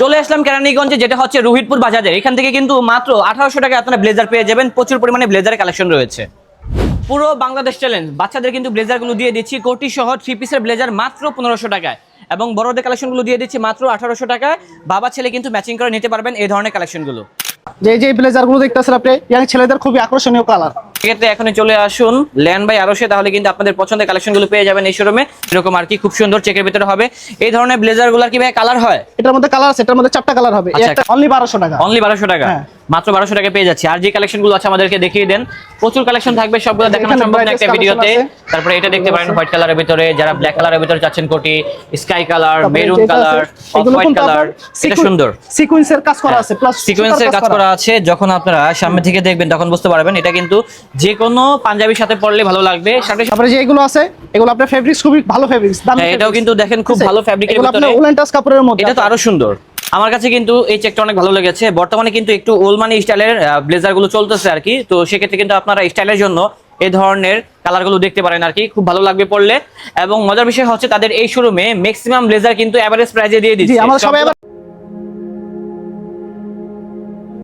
চলে আসলাম কেরানীগঞ্জে, যেটা হচ্ছে রোহিতপুর বাজারে এখান থেকে কিন্তু মাত্র আঠারোশো টাকা আপনারা ব্লেজার পেয়ে যাবেন। প্রচুর পরিমাণে ব্লেজার কালেকশন রয়েছে। পুরো বাংলাদেশ চ্যালেঞ্জ বাচ্চাদের কিন্তু ব্লেজারগুলো দিয়ে দিচ্ছি। কোটি সহ থ্রি পিসের ব্লেজার মাত্র পনেরোশো টাকায়। এবং বড়দের কালেকশনগুলো দিয়ে দিচ্ছি মাত্র আঠারোশো টাকায়। বাবা, ছেলে কিন্তু ম্যাচিং করে নিতে পারবেন এই ধরনের কালেকশনগুলো। যে যে ব্লেজারগুলো দেখতেছেন আপনি ছেলেদের খুবই আকর্ষণীয় কালার সেক্ষেত্রে এখনই চলে আসুন ল্যান্ড বাই আরসে তাহলে কিন্তু আপনাদের পছন্দের কালেকশনগুলো পেয়ে যাবেন এই শোরুমে এরকম আর কি খুব সুন্দর চেকের ভিতরে হবে। এই ধরনের ব্লেজারগুলোর কি ভাই কালার হয়? এটার মধ্যে কালার আছে এটার মধ্যে চারটা কালার হবে। আচ্ছা। একটা অনলি বারোশো টাকা। অনলি বারোশো টাকা। হ্যাঁ। মাত্র বারোশো টাকা পেয়ে যাচ্ছি। আর যে কালেকশনগুলো আছে আমাদেরকে দেখিয়ে দেন। প্রচুর কালেকশন থাকবে সবগুলো দেখানো সম্ভব না একটা ভিডিওতে। তারপরে এটা দেখতে পারেন হোয়াইট কালারের ভিতরে যারা ব্ল্যাক কালারের ভিতরে চাচ্ছেন কোটি sky colour maroon colour off white colour এটা সুন্দর। সিকোয়েন্সের কাজ করা আছে প্লাস সিকোয়েন্সের কাজ করা আছে। যখন আপনারা সামনে থেকে দেখবেন তখন বুঝতে পারবেন। এটা কিন্তু যে কোনো পাঞ্জাবির সাথে পরলে ভালো লাগবে। তারপরে যে এগুলো আছে এগুলো আপনার ফেব্রিক্স খুবই ভালো ফেব্রিক্স হ্যাঁ, এটাও কিন্তু দেখেন খুব ভালো ফ্যাব্রিকের এগুলো আপনার ভিতরে। উলেন টাচ কাপড়ের মধ্যে। এটা তো আরও সুন্দর। আমার কাছে কিন্তু এই চেকটা অনেক ভালো লেগেছে। বর্তমানে কিন্তু একটু ওলমানি স্টাইলের ব্লেজারগুলো চলতেছে আর কি। তো সেক্ষেত্রে কিন্তু আপনারা স্টাইলের জন্য এই ধরনের কালারগুলো দেখতে পারেন আর কি। খুব ভালো লাগবে পড়লে। এবং মজার বিষয় হচ্ছে তাদের এই শোরুমে ম্যাক্সিমাম ব্লেজার কিন্তু এভারেজ প্রাইজে দিয়ে দিচ্ছে।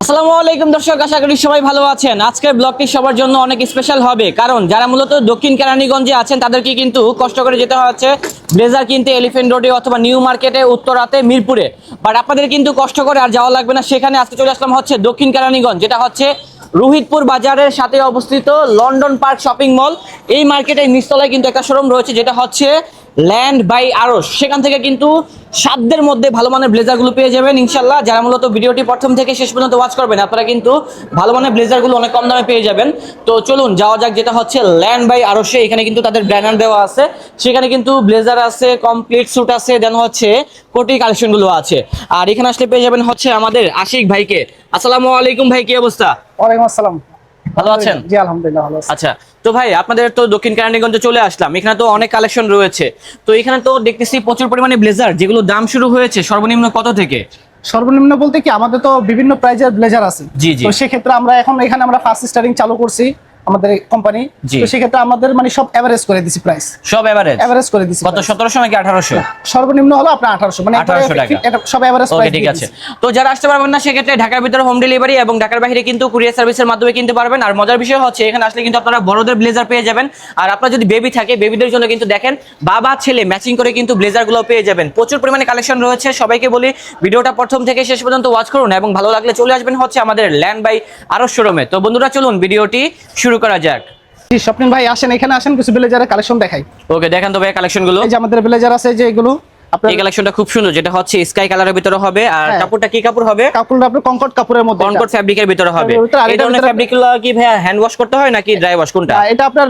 আসসালামু আলাইকুম দর্শক, আশা করি সবাই ভালো আছেন। আজকের ব্লগটি সবার জন্য অনেক স্পেশাল হবে, কারণ যারা মূলত দক্ষিণ কেরানীগঞ্জে আছেন, তাদেরকে কিন্তু কষ্ট করে যেতে হচ্ছে ব্লেজার কিনতে এলিফেন্ট রোডে অথবা নিউ মার্কেটে, উত্তরাতে, মিরপুরে। বাট আপনাদের কিন্তু কষ্ট করে আর যাওয়া লাগবে না। সেখানে আজকে চলে আসলাম হচ্ছে দক্ষিণ কেরানীগঞ্জ, যেটা হচ্ছে রোহিতপুর বাজারের সাথে অবস্থিত লন্ডন পার্ক শপিং মল। এই মার্কেটের নিচতলায় কিন্তু একটা শোরুম রয়েছে, যেটা হচ্ছে ল্যান্ড বাই আরস সেখান থেকে কিন্তু সাধ্যের মধ্যে ভালো মানের ব্লেজারগুলো পেয়ে যাবেন ইনশাল্লাহ। যারা মূলত ভিডিওটি প্রথম থেকে শেষ পর্যন্ত ওয়াচ করবেন, আপনারা কিন্তু ভালো মানের ব্লেজারগুলো অনেক কম দামে পেয়ে যাবেন। তো চলুন, যাওয়া যাক যেটা হচ্ছে ল্যান্ড বাই আরসে এখানে কিন্তু তাদের ব্র্যান্ড দেওয়া আছে। সেখানে কিন্তু ব্লেজার আছে কমপ্লিট স্যুট আছে দেন হচ্ছে কোটি কালেকশনগুলো আছে। আর এখানে আসলে পেয়ে যাবেন হচ্ছে আমাদের আশিক ভাইকে। আসসালামু আলাইকুম ভাই, কি অবস্থা? ওয়ালাইকুম আসসালাম। ভালো আছেন? জি আলহামদুলিল্লাহ ভালো আছি। আচ্ছা তো ভাই আপনাদের তো দক্ষিণ কেরানীগঞ্জে চলে আসলাম। এখানে তো অনেক কালেকশন রয়েছে। তো এখানে তো দেখতেছি প্রচুর পরিমাণে ব্লেজার যেগুলো দাম শুরু হয়েছে সর্বনিম্ন কত থেকে? সর্বনিম্ন বলতে কি আমাদের তো বিভিন্ন প্রাইজের ব্লেজার আছে। জি, জি। তো সেক্ষেত্রে আমরা এখন এখানে আমরা ফার্স্ট স্টারিং চালু করছি। আমাদের কোম্পানি। তো সেক্ষেত্রে আমাদের মানে সব এভারেজ করে দিছি প্রাইস সব এভারেজ এভারেজ করে দিছি কত price। সতেরোশো নাকি আঠারোশো? সর্বনিম্ন হলো আপনার আঠারোশো। মানে 1800 টাকা। এটা সব এভারেজ ওকে ঠিক আছে। তো যারা আসতে পারবেন না সেক্ষেত্রে ঢাকার ভিতরে হোম ডেলিভারি এবং ঢাকার বাইরে কিন্তু কুরিয়ার সার্ভিসের মাধ্যমে কিনতে পারবেন। আর মজার বিষয় হচ্ছে এখানে আসলে কিন্তু আপনারা বড়দের ব্লেজার পেয়ে যাবেন। আর আপনার যদি বেবি থাকে বেবিদের জন্য কিন্তু দেখেন বাবা ছেলে ম্যাচিং করে কিন্তু ব্লেজারগুলো পেয়ে যাবেন। প্রচুর পরিমাণে কালেকশন রয়েছে। সবাইকে বলি ভিডিওটা প্রথম থেকে শেষ পর্যন্ত ওয়াচ করুন এবং ভালো লাগলে চলে আসবেন হচ্ছে আমাদের ল্যান্ড বাই আরও শোরুমে তো বন্ধুরা চলুন ভিডিওটি শুরু করা যাক। জি স্বপ্নিন ভাই আসেন এখানে আসেন কিছু ব্লেজারের কালেকশন দেখাই। ওকে দেখেন তো ভাই কালেকশনগুলো। এই যে আমাদের ব্লেজার আছে যে এগুলো। এই কালেকশনটা খুব সুন্দর যেটা হচ্ছে স্কাই কালারের ভিতরে হবে আর হ্যাঁ। কাপড়টা কি কাপড় হবে? কাপড়টা আপনার কঙ্কট কাপড়ের মধ্যে। কনকর্ড ফ্যাব্রিকের ভিতরে হবে। এটার এই ধরনের ভিতরে- গুলো কি ভাই হ্যান্ড ওয়াশ করতে হয় নাকি ড্রাই ওয়াশ কোনটা? এটা আপনার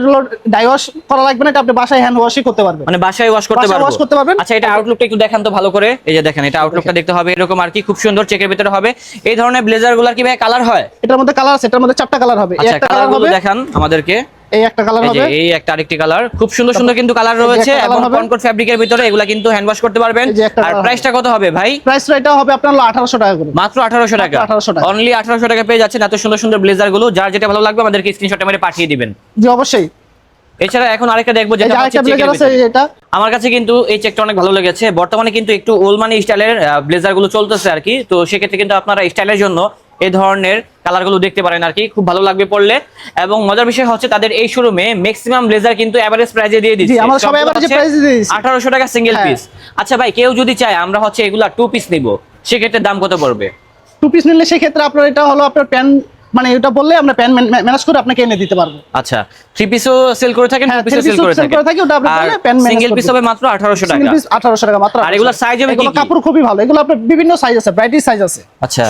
ডাই ওয়াশ করা লাগবে না এটা আপনি বাসায় হ্যান্ড ওয়াশই করতে পারবেন। মানে বাসায় ওয়াশ করতে বাসায় পারব? wash করতে পারবেন। আচ্ছা এটা আউটলুকটা একটু দেখান তো ভালো করে। এই যে দেখেন এটা আউটলুকটা দেখতে হবে এরকম আর কি খুব সুন্দর চেকের ভিতরে হবে। এই ধরনের ব্লেজারগুলার কি ভাই কালার হয়? এটার মধ্যে কালার আছে এটার মধ্যে চারটা কালার হবে। আচ্ছা একটা কালার হবে দেখান আমাদেরকে। এই একটা কালার হবে। এই একটা আরেকটি কালার খুব সুন্দর সুন্দর কিন্তু কালার রয়েছে এবং। কনকর্ড ফ্যাব্রিকের ভিতরে এগুলা কিন্তু হ্যান্ড ওয়াশ করতে পারবেন। আর প্রাইসটা কত হবে ভাই? প্রাইস এটা হবে আপনার আঠারোশো টাকা করে। মাত্র আঠারোশো টাকা। 1800 টাকা। অনলি আঠারোশো টাকা পেয়ে যাচ্ছেন। এত সুন্দর সুন্দর ব্লেজারগুলো যার যেটা ভালো লাগবে আমাদেরকে স্ক্রিনশট মেরে পাঠিয়ে দিবেন। জি অবশ্যই। এছাড়া এখন আরেকটা দেখব যেটা এটা। আমার কাছে কিন্তু এই চেকটা অনেক ভালো লেগেছে। বর্তমানে কিন্তু একটু ওলমানি স্টাইলের ব্লেজারগুলো চলতেছে আর কি। তো সেক্ষেত্রে কিন্তু আপনারা স্টাইলের জন্য এই ধরনের কালারগুলো দেখতে পারেন আর কি খুব ভালো লাগবে পড়লে। এবং মজার বিষয় হচ্ছে তাদের এই শোরুমে ম্যাক্সিমাম ব্লেজার কিন্তু এভারেজ প্রাইজে দিয়ে দিচ্ছে। আমরা সব average price এ দিয়ে দিচ্ছি। আঠারোশো টাকা সিঙ্গেল হ্যাঁ। পিস আচ্ছা ভাই কেউ যদি চায় আমরা হচ্ছে এগুলা টু পিস নিব। সেক্ষেত্রে দাম কত পড়বে? টু পিস নিলে সেক্ষেত্রে আপনার এটা হলো আপনার প্যান মানে এটা বললে আমরা প্যান ম্যানেজ করে আপনাকে এনে দিতে পারব। আচ্ছা থ্রি পিসও সেল করে থাকেন টু পিসও সেল করে sell করে থাকি, ওটা আপনি থাকেন manage সিঙ্গেল পিস হবে মাত্র আঠারোশো সিঙ্গেল টাকা। পিস আঠারোশো টাকা মাত্র আর 1800 size হবে কি এগুলো কি? কাপড় খুবই ভালো এগুলো আপনার বিভিন্ন সাইজ আছে ভ্যারাইটি সাইজ আছে। আচ্ছা।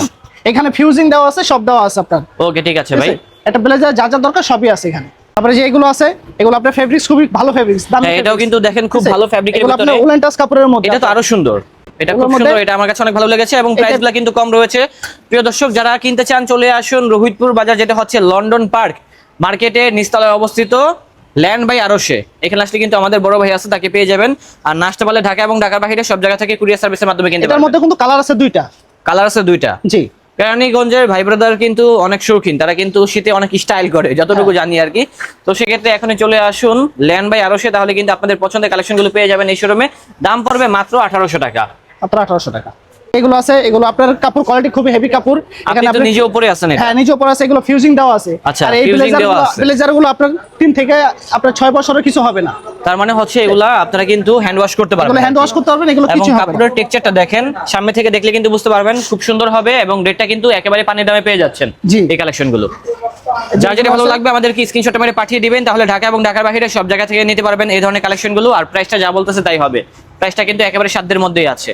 এখানে ফিউজিং দেওয়া আছে সব দেওয়া আছে আপনার। ওকে ঠিক আছে ভাই। এটা ব্লেজার যা যা দরকার সবই আছে এখানে। তারপরে যে এগুলো আছে এগুলো আপনার ফেব্রিক্স খুবই ভালো ফেব্রিক্স দাম হ্যাঁ, এটাও কিন্তু দেখেন খুব ভালো ফ্যাব্রিকের এগুলো ভিতরে। উলেন টাচ কাপড়ের মধ্যে। এটা তো আরও সুন্দর। এটা খুব সুন্দর এটা আমার কাছে অনেক ভালো লেগেছে এবং প্রাইসগুলো কিন্তু কম রয়েছে। প্রিয় দর্শক যারা কিনতে চান চলে আসুন রোহিতপুর বাজার যেটা হচ্ছে লন্ডন পার্ক। মার্কেটে নিচতলায় অবস্থিত ল্যান্ড বাই আরশে। এখানে আসলে কিন্তু আমাদের বড় ভাই আছে তাকে পেয়ে যাবেন। আর নাস্তা পারলে ঢাকা এবং ঢাকার বাইরে সব জায়গা থেকে কুরিয়ার সার্ভিসের মাধ্যমে কিনতে পারবেন। মধ্যে কিন্তু কালার আছে দুইটা। কালার আছে দুইটা। জি। কেরানীগঞ্জের ভাই ব্রাদার কিন্তু অনেক শৌখিন তারা কিন্তু শীতে অনেক স্টাইল করে যতটুকু জানি আর কি তো সেক্ষেত্রে এখনই চলে আসুন ল্যান্ড বাই আরশে তাহলে কিন্তু আপনাদের পছন্দের কালেকশনগুলো পেয়ে যাবেন এই শোরুমে দাম পড়বে মাত্র আঠারোশো টাকা। মাত্র আঠারোশো টাকা। এগুলো আছে এগুলো আপনার কাপড় কোয়ালিটি খুবই হেভি কাপড়। আপনি নিজে উপরে আছেন হ্যাঁ নিচে উপর আছে এগুলো ফিউজিং দেওয়া আছে। আচ্ছা, আর এই আপনার তিন থেকে আপনার ছয় বছরের কিছু হবে না। তার মানে হচ্ছে এগুলা আপনারা কিন্তু হ্যান্ড ওয়াশ করতে পারবেন হ্যান্ড ওয়াশ করতে পারবেন এগুলো কিছু হবে কাপড়ের টেক্সচারটা দেখেন সামনে থেকে দেখলে কিন্তু বুঝতে পারবেন খুব সুন্দর হবে এবং রেটটা কিন্তু একেবারে পানির দামে পেয়ে যাচ্ছেন। এই কালেকশনগুলো যার যেটা ভালো লাগবে আমাদেরকে স্ক্রিনশট মেরে পাঠিয়ে দিবেন তাহলে ঢাকা এবং ঢাকার বাইরে সব জায়গা থেকে নিতে পারবেন এই ধরনের কালেকশনগুলো আর প্রাইসটা যা বলতেছে তাই হবে। প্রাইসটা কিন্তু একেবারে সাধ্যের মধ্যেই আছে।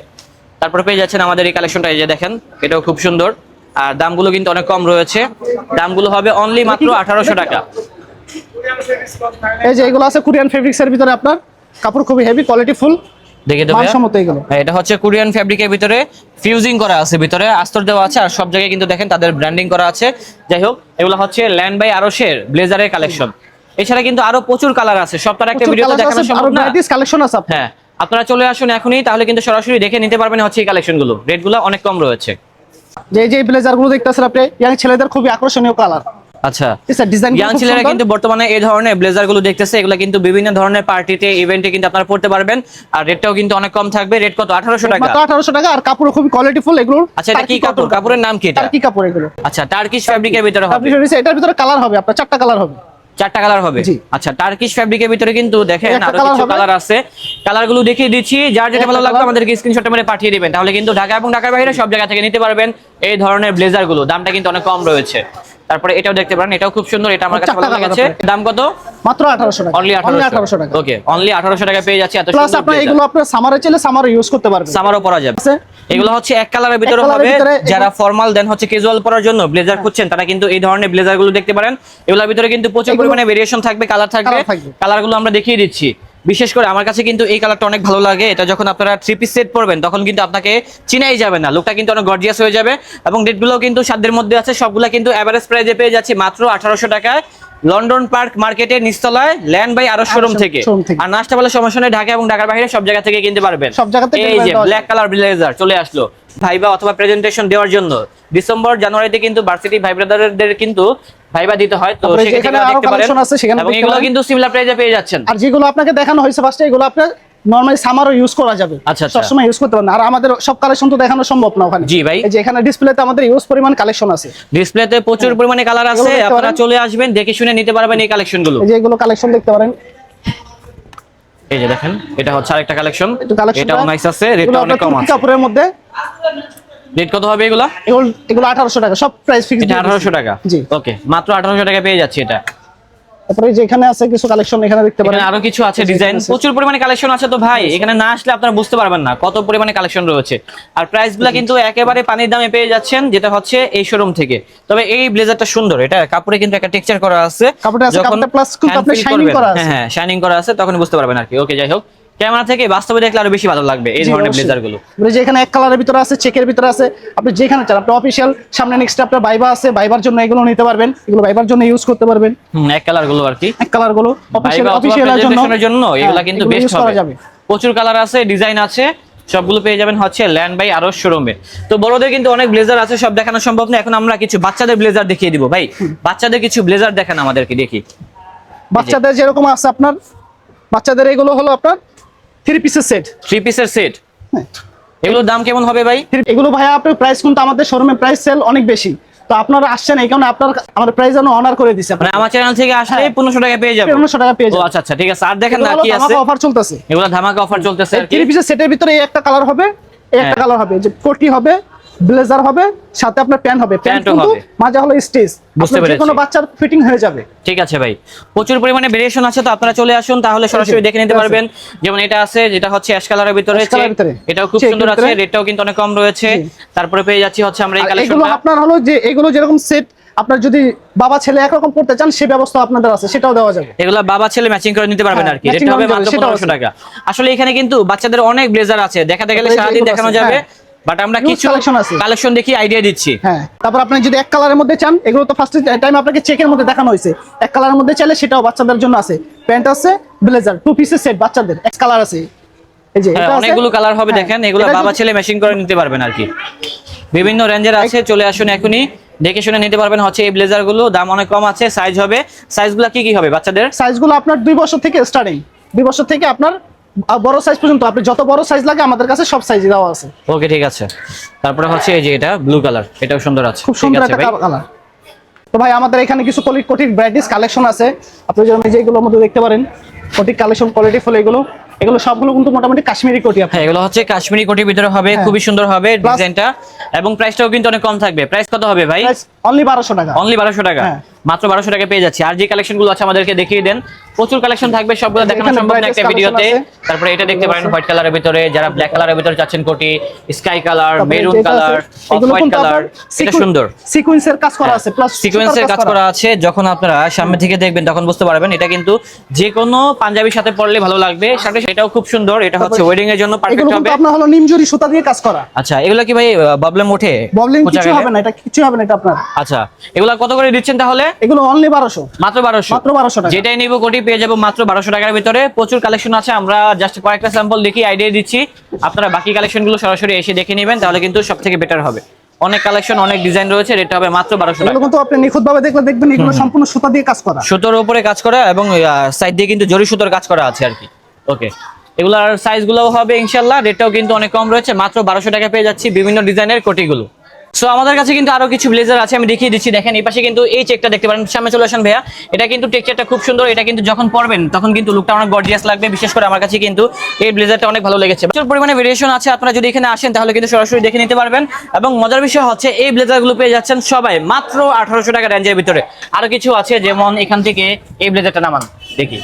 তারপরে পেয়ে যাচ্ছেন আমাদের এই কালেকশনটা এই যে দেখেন এটাও খুব সুন্দর। আর দামগুলো কিন্তু অনেক কম রয়েছে। দামগুলো হবে অনলি মাত্র আঠারোশো টাকা। এই যে এগুলো আছে কোরিয়ান ফেব্রিক্স এর ভিতরে আপনার। কাপড় খুবই হেভি কোয়ালিটি ফুল দেখে দেবো মানসম্মত এগুলো। হ্যাঁ, এটা হচ্ছে কোরিয়ান ফ্যাব্রিকের ভিতরে ফিউজিং করা আছে ভিতরে আস্তর দেওয়া আছে আর সব জায়গায় কিন্তু দেখেন তাদের ব্র্যান্ডিং করা আছে। যাই হোক এগুলো হচ্ছে ল্যান্ড বাই আরশের ব্লেজারের কালেকশন এছাড়া কিন্তু আরও প্রচুর কালার আছে সবটার একটা ভিডিওতে দেখানো সম্ভব না। কালেকশন আছে হ্যাঁ আপনারা চলে আসুন এখনই তাহলে কিন্তু সরাসরি দেখে নিতে পারবেন হচ্ছে এই কালেকশনগুলো। রেটগুলো অনেক কম রয়েছে। যে যে ব্লেজারগুলো দেখতেছেন আপনি ইয়াং ছেলেদের খুবই আকর্ষণীয় কালার আচ্ছা। স্যার ডিজাইন ইয়াং ছেলেরা কিন্তু বর্তমানে এই ধরনের ব্লেজারগুলো দেখতেছে এগুলো কিন্তু বিভিন্ন ধরনের পার্টিতে ইভেন্টে কিন্তু আপনারা পড়তে পারবেন। আর রেটটাও কিন্তু অনেক কম থাকবে রেট কত? আঠারোশো টাকা। মাত্র 1800 টাকা আর কাপড় এগুলো আচ্ছা এটা কি কাপড়? কাপড়ের নাম কি এটা? কি কাপড় এগুলো। আচ্ছা টার্কিশ ফ্যাব্রিকের ভিতরে হবে। এটার ভিতরে কালার হবে আপনার চারটা কালার হবে। চারটা কালার হবে? আচ্ছা টার্কিশ ফ্যাব্রিকের ভিতরে কিন্তু দেখেন আরও কিছু কালার আছে। কালারগুলো দেখিয়ে দিচ্ছি যার যেটা ভালো লাগবে। আমাদেরকে মেরে পাঠিয়ে দিবেন। তাহলে কিন্তু ঢাকা এবং ঢাকার বাইরে সব জায়গা থেকে নিতে পারবেন এই ধরনের ব্লেজারগুলো। দামটা কিন্তু অনেক কম রয়েছে। তারপরে এটাও দেখতে পারেন এটাও খুব সুন্দর এটা আমার কাছে ভালো লেগেছে। দাম কত? মাত্র 1800 টাকা। অনলি আঠারোশো। টাকা। ওকে অনলি আঠারোশো টাকা পেয়ে যাচ্ছে এত সুন্দর প্লাস আপনার এগুলো আপনার সামারে চলে সামারে ইউজ করতে পারবেন। সামারও পরা যাবে। এগুলো হচ্ছে এক কালারের ভিতরে হবে যারা ফর্মাল দেন হচ্ছে ক্যাজুয়াল পরার জন্য ব্লেজার খুঁজছেন তারা কিন্তু এই ধরনের ব্লেজারগুলো দেখতে পারেন। এগুলোর ভিতরে কিন্তু প্রচুর পরিমাণে ভেরিয়েশন থাকবে কালার থাকবে। Colour থাকবে। কালারগুলো আমরা দেখিয়ে দিচ্ছি। বিশেষ করে আমার কাছে কিন্তু এই কালারটা অনেক ভালো লাগে। এটা যখন আপনারা থ্রি পিস সেট পরবেন তখন কিন্তু আপনাকে চিনাই যাবে না। লোকটা কিন্তু অনেক গর্জিয়াস হয়ে যাবে এবং ডেটগুলো কিন্তু সাধ্যের মধ্যে আছে। সবগুলা কিন্তু অ্যাভারেজ প্রাইজে পেয়ে যাচ্ছে মাত্র আঠারোশো টাকায় লন্ডন পার্ক মার্কেটের নিচতলায় ল্যান্ড বাই আরও শোরুম থেকে। আর নাচটা বলে সমস্যা নেই ঢাকা এবং ঢাকার বাইরে সব জায়গা থেকে কিনতে পারবেন। সব জায়গা থেকে এই যে ব্ল্যাক কালার ব্লেজার চলে আসলো। ভাইবা অথবা প্রেজেন্টেশন দেওয়ার জন্য। ডিসেম্বর জানুয়ারিতে কিন্তু ভার্সিটি ভাই ব্রাদারদের কিন্তু ভাইবা দিতে হয় তো এগুলো আরও দেখতে পারেন। আছে, সেখানে এবং এগুলো কিন্তু সিমিলার প্রাইজে পেয়ে যাচ্ছেন। আর যেগুলো আপনাকে দেখানো হয়েছে ফার্স্টে এগুলো আপনার নরমালি সামারও ইউজ করা যাবে। আচ্ছা, আচ্ছা। সবসময় ইউজ করতে পারেন। আর আমাদের সব কালেকশন তো দেখানো সম্ভব না ওখানে। জি ভাই। এই যে এখানে ডিসপ্লেতে আমাদের ইউজ পরিমাণ কালেকশন আছে। ডিসপ্লেতে প্রচুর পরিমাণে কালার আছে। আপনারা চলে আসবেন দেখে শুনে নিতে পারবেন এই কালেকশনগুলো এই যে এগুলো কালেকশন দেখতে পারেন। এই যে দেখেন এটা হচ্ছে আরেকটা কালেকশন এটাও নাইস আছে রেটটা অনেক কম আছে। কাপড়ের মধ্যে রেট কত হবে এগুলা? এগুলো এগুলো আঠারোশো টাকা সব প্রাইস ফিক্স এটা আঠারোশো টাকা? জি। ওকে মাত্র আঠারোশো টাকা পেয়ে যাচ্ছে এটা। তারপরে যে এখানে আছে কিছু কালেকশন এখানে দেখতে পারেন। আরও কিছু আছে ডিজাইন প্রচুর পরিমাণে কালেকশন আছে তো ভাই এখানে না আসলে আপনারা বুঝতে পারবেন না কত পরিমাণে কালেকশন রয়েছে। আর প্রাইসগুলা কিন্তু একেবারে পানির দামে পেয়ে যাচ্ছেন যেটা হচ্ছে এই শোরুম থেকে। তবে এই ব্লেজারটা সুন্দর এটা কাপড়ে কিন্তু একটা টেক্সচার করা আছে। কাপড়ে আছে, কাপড়টা plus কিন্তু shining করবেন, করা আছে। হ্যাঁ হ্যাঁ শাইনিং করা আছে তখন বুঝতে পারবেন আর কি। ওকে যাই হোক। ক্যামেরা থেকে বাস্তবে দেখলে আরও বেশি ভালো লাগবে এই ধরনের ব্লেজারগুলো। এবারে যে এখানে এক কালারের ভিতরে আছে চেকের ভিতরে আছে আপনি যেখানে চান আপনি অফিসিয়াল সামনে নেক্সট আপনার বাইবা আছে বাইবার জন্য এগুলো নিতে পারবেন এগুলো বাইবার জন্য ইউজ করতে পারবেন। এক কালারগুলো আর কি। এক কালারগুলো অফিসিয়াল ভাইবা অফিসিয়ালের জন্য। জন্য এগুলা হ্যাঁ, কিন্তু বেস্ট হবে। প্রচুর কালার আছে ডিজাইন আছে সবগুলো পেয়ে যাবেন হচ্ছে ল্যান্ড বাই আরও শোরুমে তো বড়দের কিন্তু অনেক ব্লেজার আছে সব দেখানো সম্ভব না এখন আমরা কিছু বাচ্চাদের ব্লেজার দেখিয়ে দিব ভাই। বাচ্চাদের কিছু ব্লেজার দেখান আমাদেরকে দেখি। বাচ্চাদের যেরকম আছে আপনার বাচ্চাদের এগুলো হলো আপনার থ্রি পিসের সেট থ্রি পিসের সেট এগুলোর দাম কেমন হবে ভাই? এগুলো ভাই আপনার প্রাইস কিন্তু আমাদের শোরুমে প্রাইস সেল অনেক বেশি। তো আপনারা আসছেন এই কারণে আপনার আমাদের প্রাইস যেন অনার করে দিচ্ছে মানে আমার চ্যানেল থেকে আসলে পনেরোশো টাকা পেয়ে যাবে। পনেরোশো টাকা পেয়ে ও যাবেন আচ্ছা আচ্ছা ঠিক আছে। আর দেখেন না কি আছে। অফার চলতেছে। এগুলো ধামাকা অফার চলতেছে থ্রি পিসের সেটের ভিতরে এই একটা কালার হবে এই একটা হ্যাঁ। কালার হবে যে কোটি হবে। ব্লেজার হবে সাথে আপনার প্যান্ট হবে। প্যান্ট কিন্তু। মাঝে হলো স্টেজ বুঝতে পেরেছি। কোনো বাচ্চার ফিটিং হয়ে যাবে। ঠিক আছে ভাই। প্রচুর পরিমাণে ভেরিয়েশন আছে তো আপনারা চলে আসুন তাহলে সরাসরি দেখে নিতে পারবেন। যেমন এটা আছে যেটা হচ্ছে অ্যাশ কালারের ভিতরে ভিতরে। এটাও খুব সুন্দর আছে রেটটাও কিন্তু অনেক কম রয়েছে। তারপরে পেয়ে যাচ্ছি হচ্ছে আমরা এই আর এগুলো আপনার হলো যে এগুলো যেরকম সেট আপনার যদি বাবা ছেলে একরকম পড়তে চান সে ব্যবস্থা আপনাদের আছে সেটাও দেওয়া যাবে। এগুলো বাবা ছেলে ম্যাচিং করে নিতে পারবেন আর কি রেটটা হবে মাত্র সেটাও পনেরোশো আছে। টাকা। আসলে এখানে কিন্তু বাচ্চাদের অনেক ব্লেজার আছে দেখাতে গেলে সারাদিন দেখানো যাবে। হ্যাঁ। বাট আমরা কিছু collection আছে। কালেকশন দেখি আইডিয়া দিচ্ছি। হ্যাঁ তারপর আপনি যদি এক কালারের মধ্যে চান এগুলো তো ফার্স্ট টাইম আপনাকে চেকের মধ্যে দেখানো হয়েছে। এক কালারের মধ্যে চাইলে সেটাও বাচ্চাদের জন্য আছে। প্যান্ট আছে ব্লেজার টু পিসের সেট বাচ্চাদের এক কালার আছে। এই যে হ্যাঁ আছে। অনেকগুলো কালার হবে হ্যাঁ, দেখেন এগুলো বাবা ছেলে মেশিন করে নিতে পারবেন আর কি। বিভিন্ন রেঞ্জের আছে চলে আসুন এখনই। দেখে শুনে নিতে পারবেন হচ্ছে এই ব্লেজারগুলো দাম অনেক কম আছে সাইজ হবে। সাইজগুলো কি কি হবে বাচ্চাদের? সাইজগুলো আপনার দুই বছর থেকে স্টার্টিং দুই বছর থেকে আপনার বড় সাইজ পর্যন্ত আপনি যত বড় সাইজ লাগে আমাদের কাছে সব সাইজ দেওয়া আছে। ওকে ঠিক আছে। তারপরে হচ্ছে এই যে এটা ব্লু কালার এটাও সুন্দর আছে। খুব সুন্দর একটা ভাই। কালার তো ভাই আমাদের এখানে কিছু কোটি কোটির ব্রাইটিস কালেকশন আছে। আপনি যেমন এই যে এগুলোর মধ্যে দেখতে পারেন কোটিক কালেকশন কোয়ালিটি ফুল এগুলো। এগুলো সবগুলো কিন্তু মোটামুটি কাশ্মীরি কোটি হ্যাঁ এগুলো হচ্ছে কাশ্মীরি কোটির ভিতরে হবে হ্যাঁ। খুবই সুন্দর হবে ডিজাইনটা। এবং প্রাইসটাও কিন্তু অনেক কম থাকবে। প্রাইস কত হবে ভাই? প্রাইস অনলি বারোশো টাকা। অনলি বারোশো টাকা। হ্যাঁ। মাত্র বারোশো টাকা পেয়ে যাচ্ছি। আর যে কালেকশনগুলো আছে আমাদেরকে দেখিয়ে দেন। প্রচুর কালেকশন থাকবে সবগুলো দেখানো সম্ভব না একটা ভিডিওতে। তারপরে এটা দেখতে পারেন হোয়াইট কালারের ভিতরে যারা ব্ল্যাক কালারের ভিতরে চাচ্ছেন কোটি sky colour maroon colour off white colour এটা সুন্দর। সিকোয়েন্সের কাজ করা আছে প্লাস সিকোয়েন্সের কাজ করা আছে। যখন আপনারা সামনে থেকে দেখবেন তখন বুঝতে পারবেন এটা কিন্তু যে কোনো পাঞ্জাবির সাথে পরলে ভালো লাগবে। সাথে সেটাও খুব সুন্দর এটা হচ্ছে ওয়েডিং এর জন্য পারফেক্ট হবে। আপনার হলো নিমজুরি সুতা দিয়ে কাজ করা। আচ্ছা এগুলো কি ভাই প্রবলেম ওঠে? ববলিং কোচা কিছু হবে না এটা কিছু হবে না এটা আপনার। আচ্ছা এগুলা কত করে দিচ্ছেন তাহলে? এগুলো অনলি বারোশো। মাত্র বারোশো। মাত্র বারোশো টাকা। যেটাই নিব কোটি পেয়ে যাব মাত্র বারোশো টাকার ভিতরে। প্রচুর কালেকশন আছে আমরা জাস্ট কয়েকটা স্যাম্পল দেখি আইডিয়া দিচ্ছি। আপনারা বাকি কালেকশনগুলো সরাসরি এসে দেখে নেবেন তাহলে কিন্তু সব থেকে বেটার হবে। অনেক কালেকশন অনেক ডিজাইন রয়েছে রেট হবে মাত্র বারোশো টাকা। কিন্তু আপনি নিখুঁত ভাবে দেখলে দেখবেন এগুলো সম্পূর্ণ সুতা দিয়ে কাজ করা। সুতোর উপরে কাজ করা এবং সাইড দিয়ে কিন্তু জরি সুতোর কাজ করা আছে আর কি। ওকে এগুলার সাইজ গুলোও হবে ইনশাল্লাহ রেটটাও কিন্তু অনেক কম রয়েছে মাত্র বারোশো টাকা পেয়ে যাচ্ছি বিভিন্ন ডিজাইনের কোটিগুলো। সো আমাদের কাছে কিন্তু আরও কিছু ব্লেজার আছে, আমি দেখিয়ে দিচ্ছি। দেখেন, এই পাশে কিন্তু এই চেকটা দেখতে পারেন, সামনে চলে আসেন ভাইয়া। এটা কিন্তু টেক্সচারটা খুব সুন্দর, এটা কিন্তু যখন পরবেন, তখন কিন্তু লুকটা অনেক গর্জিয়াস লাগবে। বিশেষ করে আমার কাছে কিন্তু এই ব্লেজারটা অনেক ভালো লেগেছে। প্রচুর পরিমাণে ভেরিয়েশন আছে, আপনারা যদি এখানে আসেন, তাহলে কিন্তু সরাসরি দেখে নিতে পারবেন। এবং মজার বিষয় হচ্ছে, এই ব্লেজারগুলো পেয়ে যাচ্ছেন সবাই মাত্র আঠারোশো টাকা রেঞ্জের ভিতরে। আরও কিছু আছে, যেমন এখান থেকে এই ব্লেজারটা নামান। দেখি।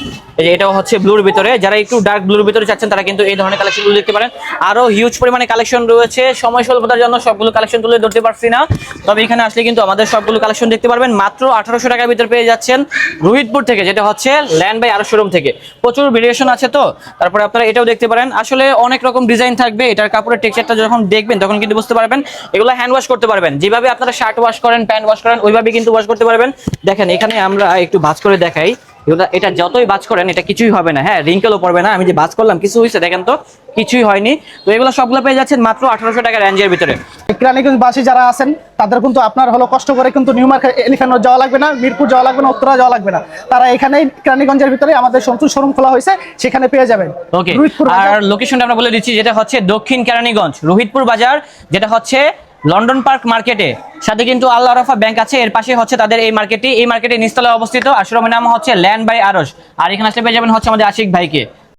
এটাও হচ্ছে ব্লুর ভিতরে। যারা একটু ডার্ক ব্লুর ভিতরে চাচ্ছেন, তারা কিন্তু এই ধরনের কালেকশনগুলো দেখতে পারেন। আরও হিউজ পরিমাণে কালেকশন রয়েছে। সময় স্বল্পতার জন্য সবগুলো কালেকশন তুলে ধরতে পারছি না। তবে এখানে আসলে কিন্তু আমাদের সবগুলো কালেকশন দেখতে পারবেন। মাত্র আঠারোশো টাকার ভিতরে পেয়ে যাচ্ছেন রোহিতপুর থেকে, যেটা হচ্ছে ল্যান্ড বাই আরও শোরুম থেকে। প্রচুর ভেরিয়েশন আছে তো? তারপরে আপনারা এটাও দেখতে পারেন। আসলে অনেক রকম ডিজাইন থাকবে। এটার কাপড়ের টেক্সচারটা যখন দেখবেন, তখন কিন্তু বুঝতে পারবেন। এগুলো হ্যান্ড ওয়াশ করতে পারবেন। যেভাবে আপনারা শার্ট ওয়াশ করেন প্যান্ট ওয়াশ করেন ওইভাবে কিন্তু ওয়াশ করতে পারবেন। দেখেন, এখানে আমরা একটু ভাঁজ করে দেখাই। এটা যতই বাজ করেন এটা কিছুই হবে না। হ্যাঁ রিঙ্কেলও পড়বে না। আমি যে বাজ করলাম কিছু হয়েছে দেখেন তো কিছুই হয়নি। তো এগুলো সবগুলো পেয়ে যাচ্ছেন মাত্র আঠারোশো টাকা রেঞ্জের ভিতরে। বাসী যারা আছেন তাদের কিন্তু আপনার হলো কষ্ট করে কিন্তু নিউ মার্কেট এলিফ্যান্ট যাওয়া লাগবে না মিরপুর যাওয়া লাগবে না উত্তরা যাওয়া লাগবে না। তারা এখানেই কেরানীগঞ্জের ভিতরে আমাদের সন্তুষ্ট শোরুম খোলা হয়েছে সেখানে পেয়ে যাবেন। ওকে আর। লোকেশনটা আমরা বলে দিচ্ছি যেটা হচ্ছে দক্ষিণ কেরানীগঞ্জ রোহিতপুর বাজার যেটা হচ্ছে লন্ডন পার্ক মার্কেটে। সাথে কিন্তু আল্লাহ রফা ব্যাংক আছে, এর পাশে হচ্ছে তাদের এই মার্কেটটি। এই মার্কেটে নিস্তলায় অবস্থিত, আর শোরুমের নাম হচ্ছে ল্যান্ড বাই আরস। আর এখানে আসলে পেয়ে যাবেন হচ্ছে আমাদের আশিক ভাইকে।